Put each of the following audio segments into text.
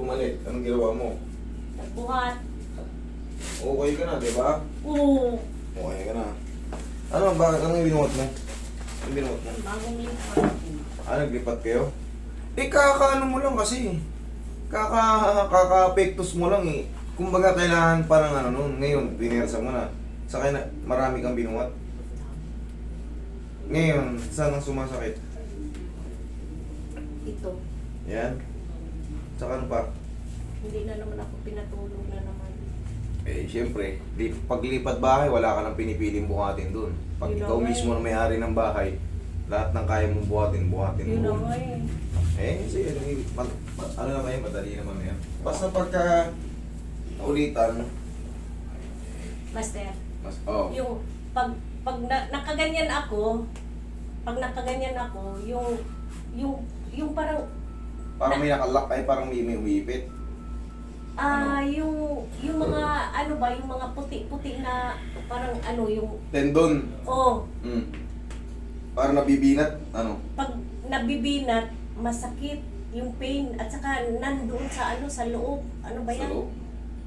bumalik, anong ginawa mo? Nagbuhat. Okay ka na, di ba? Oo. Okay ka na. Ano ba? Anong binuhat mo? Anong binuhat mo? Bagong lipat. Ah, naglipat kayo? Eh, kakaano mo lang kasi. Kaka, kaka-pectus mo lang eh. Kumbaga, kailangan parang ano nun. Ngayon, pinersa mo na. Saka na, marami kang binuhat. Ngayon, saan ang sumasakit? Ito. Yan. Saka ano pa? Hindi na naman ako pinatulog na naman. Eh, siyempre, di, paglipat bahay, wala ka nang pinipiling buhatin dun. Pag Yun ikaw na nga mismo eh. na may-ari ng bahay, lahat ng kaya mong buhatin, buhatin Yun mo. nga eh. Eh, sige, eh, ma- ma- ano naman yan, madali naman yan. Basta pagka ulitan, Master, mas, oh, yung pag pag na, nakaganyan ako, pag nakaganyan ako, yung yung yung parang parang may nakalak, ay parang may, may umiipit. ah yung yung mga ano ba, yung mga puti-puti na parang ano yung Tendon, oh, mm. parang nabibinat, ano, pag nabibinat, masakit yung pain at saka nandoon sa ano sa loob. Ano ba sa yan? loob.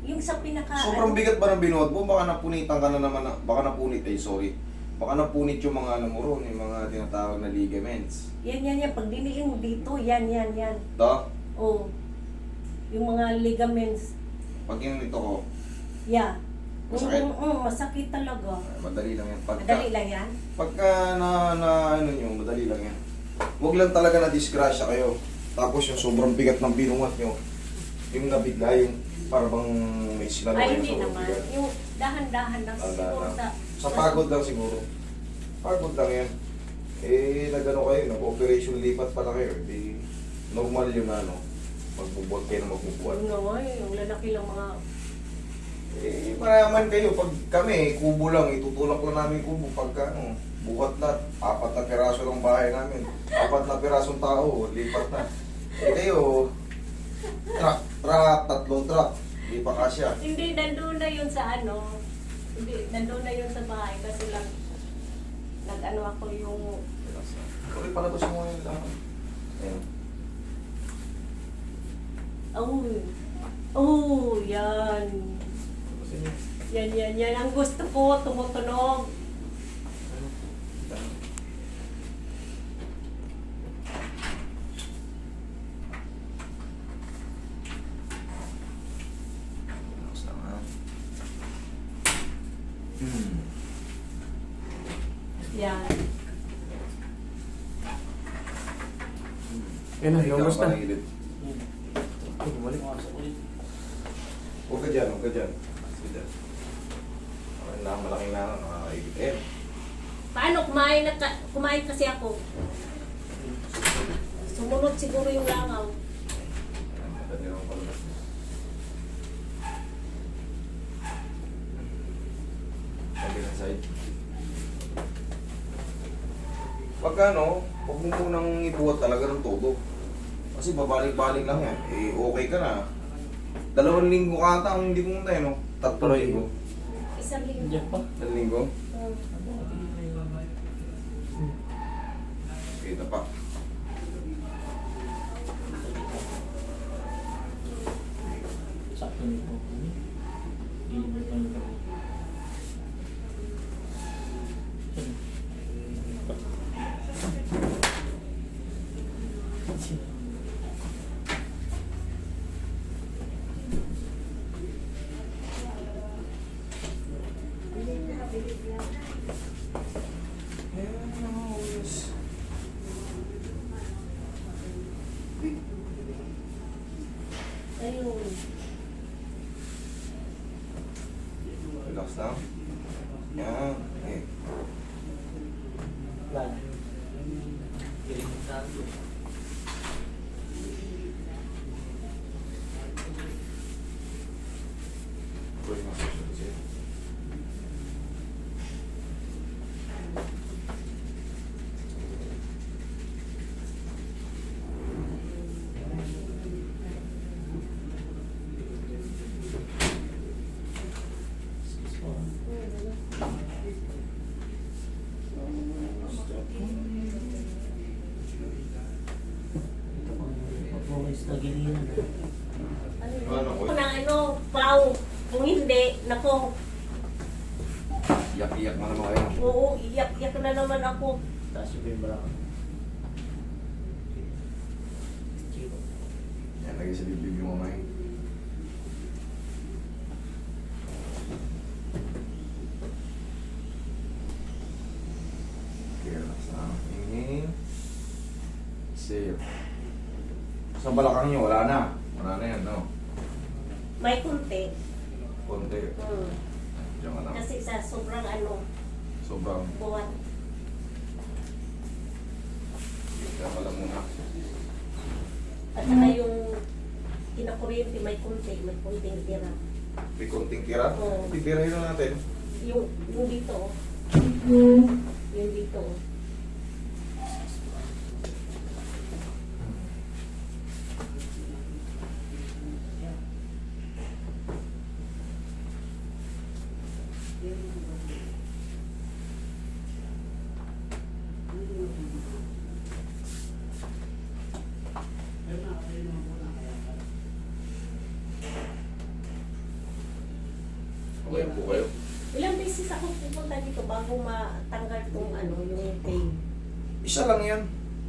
Yung sa pinaka Sobrang ano, bigat ba ng binuhat mo? Baka napunitan ka na naman, na- baka napunit, eh, sorry. Baka napunit yung mga ano mo ron, yung mga tinatawag na ligaments. Yan, yan, yan. Pag diniin mo dito, yan, yan, yan. Ito, Oh. Yung mga ligaments. pag yun ito ko, Yeah. Masakit? Mm, mm, masakit talaga. ay, madali lang yan. Pagka, Madali lang yan. Pagka na, na ano nyo, madali lang yan. Huwag lang talaga na disgrasya kayo. Tapos yung sobrang bigat ng binuhat nyo, yung nabigla, yung parang may sinalo Ay, kayo hindi sobrang naman. bigat. Yung dahan-dahan lang Dahan-dahan siguro lang. sa... Sa pagod lang siguro. Pagod lang yan. Eh, nagano kayo, nag-operation lipat pala kayo. Di, normal yun na ano, magbubuhat kayo na magbubuhat. Ano nga eh, yung lalaki lang mga... Eh, mayaman kayo. Pag kami, kubo lang, itutulak lang namin kubo. Pagka ano, buhat lahat. Apat na piraso ng bahay namin. Apat na pirasong tao, lipat na. Eh kayo, truck, truck, tatlong truck. Hindi pa kasya. Hindi, nandun na yun sa ano. Hindi, nandun na yun sa bahay kasi lang... Nag-ano ako yung... Ulit pala to sa mga yun lang. Ayan. Oh, oh, yan. Yan, yan, yan. Ang gusto ko, tumutunog. Relax lang, ha? Hmm. Yan. Yan na, lumabas na. parang. Bumalik. Huwag ka dyan, huwag ka dyan. Sige dyan. Okay lang, malaking nakakaigit. Eh, Paano kumain, na ka- kumain kasi ako? Sumunod siguro yung langaw. Ayan, madali lang mo. Kabilang side. Pagka ano, huwag mo munang ibuhat talaga ng todo. Kasi babalik-balik lang yan. Eh, okay ka na. Dalawang linggo ka ata ang hindi pumunta eh, no? Tatlong linggo. Isang linggo. Diyan pa. Dalawang linggo. Hmm. Kita pa. Sakto nito. Hindi Ayun. Relax lang. Yan. Eh. Plan. Ito pa. Pag-focus na gilinan. Kung hindi, nako, Iyak-iyak mo naman kayo. oo, iyak-iyak na naman ako. Taas yung. Chiro. Yan, lagay sa bibig yung mamay. Relax na. Inhale. Exhale. Sa balakang nyo, wala na. Wala na yan, no? May kunti. Konti. Hmm. Diyan ka na. Kasi sa sobrang ano, Sobrang. buwan. Diyan ka lang muna. At saka yung kinakuryente, may kunti, may kunting tira. May konting tira. Oo. Titirahin na natin. Yung, yung dito, oh. yung dito. oh. Okay po kayo. Ilang beses ako pupunta dito bago matanggal tong ano, yung pain. Isa lang yan.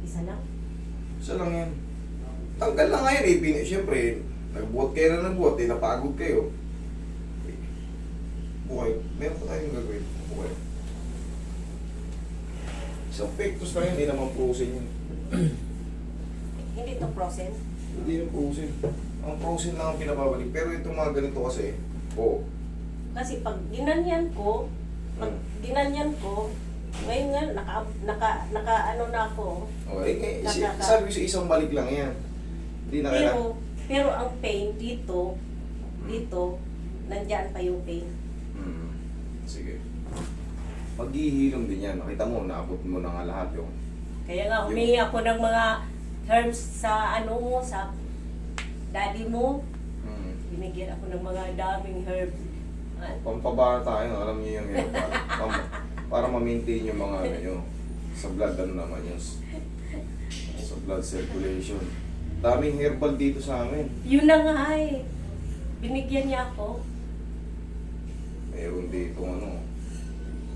Isa lang. Isa lang yan. Tanggal lang ngayon eh. Pin- Siyempre, nagbuhat kayo na nagbuhat eh. Napagod kayo. Bukay. Meron pa tayong gagawin. Bukay. Isang pectus lang yun. Hindi naman frozen yun. Hindi to process. Hindi yung frozen. Ang frozen lang ang pinababalik. Pero itong mga ganito kasi, oo. Kasi pag ginanyan ko, pag Hmm. ginanyan ko, ngayon nga, naka, naka, naka ano na ako. Okay, eh, si- Nakaka- sabi ko sa isang balik lang yan. Hindi na kaya. Pero, pero ang pain dito, dito, nandyan pa yung pain. Hmm. Sige. Maghihilom din yan. Nakita mo, naabot mo na nga lahat yung Kaya nga, humingi ako ng mga herbs sa ano mo, sa daddy mo. hmm. Binigyan ako ng mga daming herbs. Pampabata tayo, alam niyo yung yun. Para, pam- para ma-maintain yung mga ano nyo. Sa blood, ano naman yun. Sa blood circulation. Daming herbal dito sa amin. Yun na nga eh. Binigyan niya ako. Meron dito ano.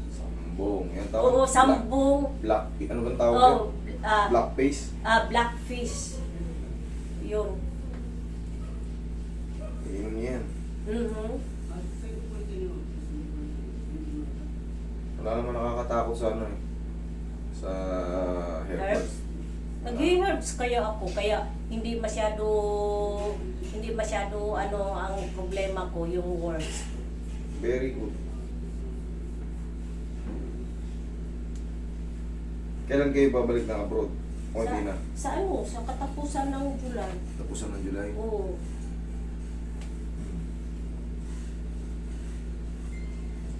Sambong. Yan tawag. Oo, sambong. Black, black ano bang tawag Oh, yan? ah, Black face. ah, blackfish. Yun. Inom niya yan. Mhm. Wala naman nakakatakot sa ano eh. Sa. Herbs. Nag-herbs kaya ako, kaya hindi masyado hindi masyado ano ang problema ko yung worms. Very good. Kailan kayo babalik ng abroad? O hindi na? Sa ano, sa katapusan ng July. Tapusan ng July. Oo.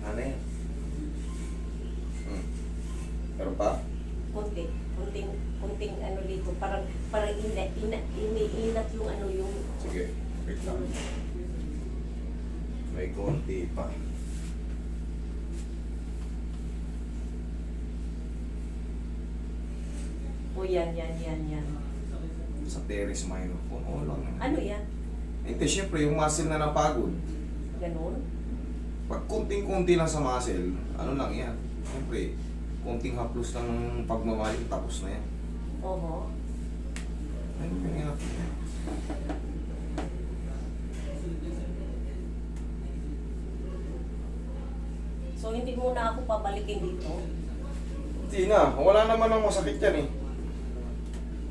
Ano yan? Hmm. Meron pa? konti, konting, konting ano dito, parang, parang ina, ina, iniinat yung ano yung, Sige. Wait lang. May konti pa. o yan, yan, yan, yan. Sa teres minor. Oo lang. Ano yan? Hindi, syempre, yung muscle na napagod. Ganun? Pag konting-konti lang sa muscle, ano lang yan. Syempre, konting haplos lang ng pagmamahal, tapos na yan. Oho. So, hindi muna ako pabalikin dito. Hindi na. Wala naman ang masakit yan eh.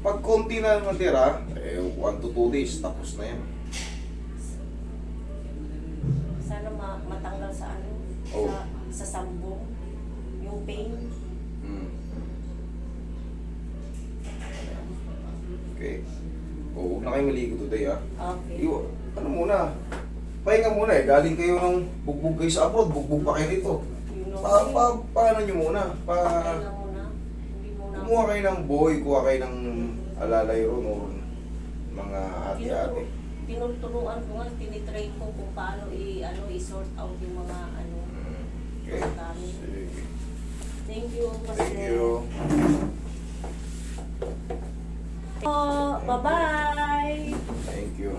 Pag konti na natira, eh, 1 to 2 days, tapos na yan. Sana ma matanggal sa ano, Oh. sa, sa sambong, yung pain. Hmm. Okay. O, huwag na kayo maligo today ah. Okay. Iwa, ano muna, pahinga muna eh. Galing kayo ng bugbog kayo sa abroad, bugbog pa kayo know, Pa, pa, paano nyo muna? Pa, kumuha kayo ng boy, kuha kayo ng alalay ron o mga ate-ate. Tinut- Tinuturuan ko nga, tinitrain ko kung paano i, ano, i-sort out yung mga ano. Okay. Sige. Thank you, Pastor. Thank you. Bye-bye! Thank you.